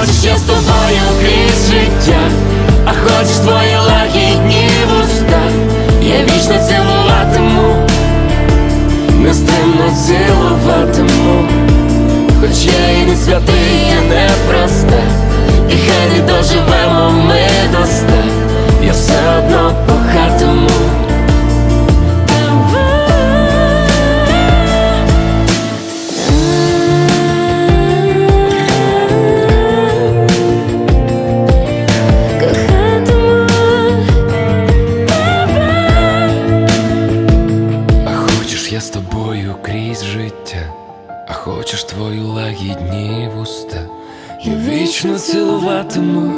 Хочеш я з тобою крізь життя, а хочеш твої лагідні вуста, я вічно цілуватиму, нестримно цілуватиму, хоч я і не святий, я не прост. Я з тобою крізь життя, а хочеш твої лагідні вуста, я вічно цілуватиму.